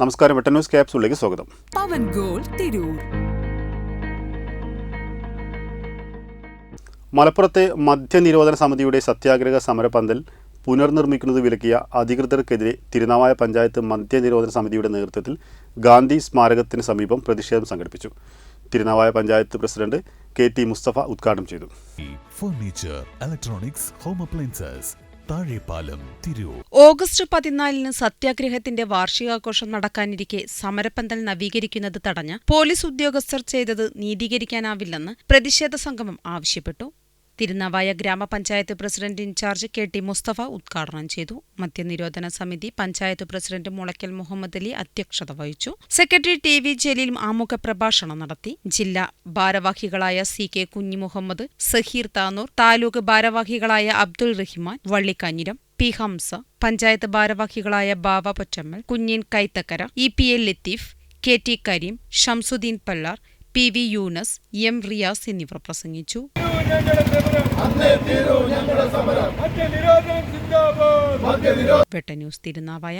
നമസ്കാരം വെട്ടൻ ന്യൂസ് ക്യാപ്സുകളിലേക്ക് സ്വാഗതം. പവൻ ഗോൾ തിരൂർ. മലപ്പുറത്തെ മദ്യനിരോധന സമിതിയുടെ സത്യാഗ്രഹ സമരപന്തൽ പുനർനിർമ്മിക്കുന്നത് വിലക്കിയ അധികൃതർക്കെതിരെ തിരുനാവായ പഞ്ചായത്ത് മദ്യനിരോധന സമിതിയുടെ നേതൃത്വത്തിൽ ഗാന്ധി സ്മാരകത്തിന് സമീപം പ്രതിഷേധം സംഘടിപ്പിച്ചു. Thirunavaya panchayat president K T Musthafa ഉദ്ഘാടനം ചെയ്തു. Furniture electronics home appliances Thazhepalam Tirur. August പതിനാലിന് സത്യാഗ്രഹത്തിന്റെ വാർഷികാഘോഷം നടക്കാനിരിക്കെ സമരപ്പന്തൽ നവീകരിക്കുന്നത് തടഞ്ഞ് പോലീസ് ഉദ്യോഗസ്ഥർ ചെയ്തത് നീതീകരിക്കാനാവില്ലെന്ന് പ്രതിഷേധ സംഗമം ആവശ്യപ്പെട്ടു. Thirunavaya grama panchayat president incharge K T Musthafa ഉദ്ഘാടനം ചെയ്തു. മദ്യനിരോധന സമിതി പഞ്ചായത്ത് പ്രസിഡന്റ് മുളയ്ക്കൽ മുഹമ്മദ് അലി അധ്യക്ഷത വഹിച്ചു. സെക്രട്ടറി ടി വി ജലീൽ ആമുഖ പ്രഭാഷണം നടത്തി. ജില്ലാ ഭാരവാഹികളായ സി കെ കുഞ്ഞി മുഹമ്മദ് സഹീർ താനൂർ താലൂക്ക് ഭാരവാഹികളായ അബ്ദുൾ റഹിമാൻ വള്ളിക്കഞ്ഞിരം പി ഹംസ പഞ്ചായത്ത് ഭാരവാഹികളായ Baba Pottammal Kunhin Kaithakkara E P L Latheef K T Kareem Shamsudheen Pallar P V Yunus M Riyas എന്നിവർ പ്രസംഗിച്ചു. വെട്ട ന്യൂസ് തിരുനാവായ.